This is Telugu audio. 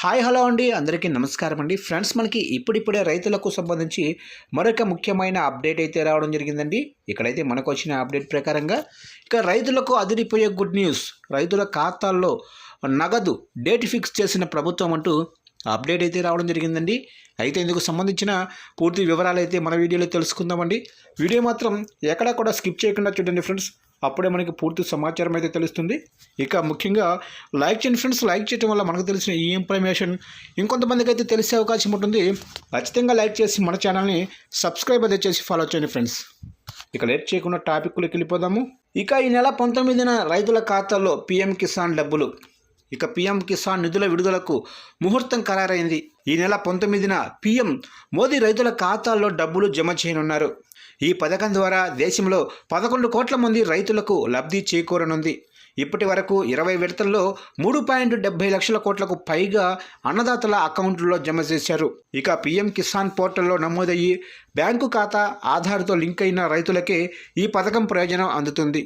హాయ్ హలో అండి. అందరికీ నమస్కారం అండి. ఫ్రెండ్స్ మనకి ఇప్పుడిప్పుడే రైతులకు సంబంధించి మరొక ముఖ్యమైన అప్డేట్ అయితే రావడం జరిగిందండి. ఇక్కడైతే మనకు వచ్చిన అప్డేట్ ప్రకారంగా ఇక రైతులకు అదిరిపోయే గుడ్ న్యూస్ రైతుల ఖాతాల్లో నగదు డేట్ ఫిక్స్ చేసిన ప్రభుత్వం అంటూ అప్డేట్ అయితే రావడం జరిగిందండి. అయితే ఇందుకు సంబంధించిన పూర్తి వివరాలు అయితే మన వీడియోలో తెలుసుకుందామండి. వీడియో మాత్రం ఎక్కడా కూడా స్కిప్ చేయకుండా చూడండి ఫ్రెండ్స్. అప్పుడే మనకి పూర్తి సమాచారం అయితే తెలుస్తుంది. ఇక ముఖ్యంగా లైక్ చేయండి ఫ్రెండ్స్. లైక్ చేయడం వల్ల మనకు తెలిసిన ఈ ఇన్ఫర్మేషన్ ఇంకొంతమందికి అయితే తెలిసే అవకాశం ఉంటుంది. ఖచ్చితంగా లైక్ చేసి మన ఛానల్ని సబ్స్క్రైబ్ అయితే చేసి ఫాలో చేయండి ఫ్రెండ్స్. ఇక లేట్ చేయకుండా టాపిక్లోకి వెళ్ళిపోదాము. ఇక ఈ నెల పంతొమ్మిదిన రైతుల ఖాతాల్లో పీఎం కిసాన్ డబ్బులు. ఇక పీఎం కిసాన్ నిధుల విడుదలకు ముహూర్తం ఖరారైంది. ఈ నెల పంతొమ్మిదిన పీఎం మోదీ రైతుల ఖాతాల్లో డబ్బులు జమ చేయనున్నారు. ఈ పథకం ద్వారా దేశంలో పదకొండు కోట్ల మంది రైతులకు లబ్ధి చేకూరనుంది. ఇప్పటి వరకు ఇరవై విడతల్లో మూడు పాయింట్ డెబ్బై లక్షల కోట్లకు పైగా అన్నదాతల అకౌంట్లో జమ చేశారు. ఇక పీఎం కిసాన్ పోర్టల్లో నమోదయ్యి బ్యాంకు ఖాతా ఆధార్తో లింక్ అయిన రైతులకే ఈ పథకం ప్రయోజనం అందుతుంది.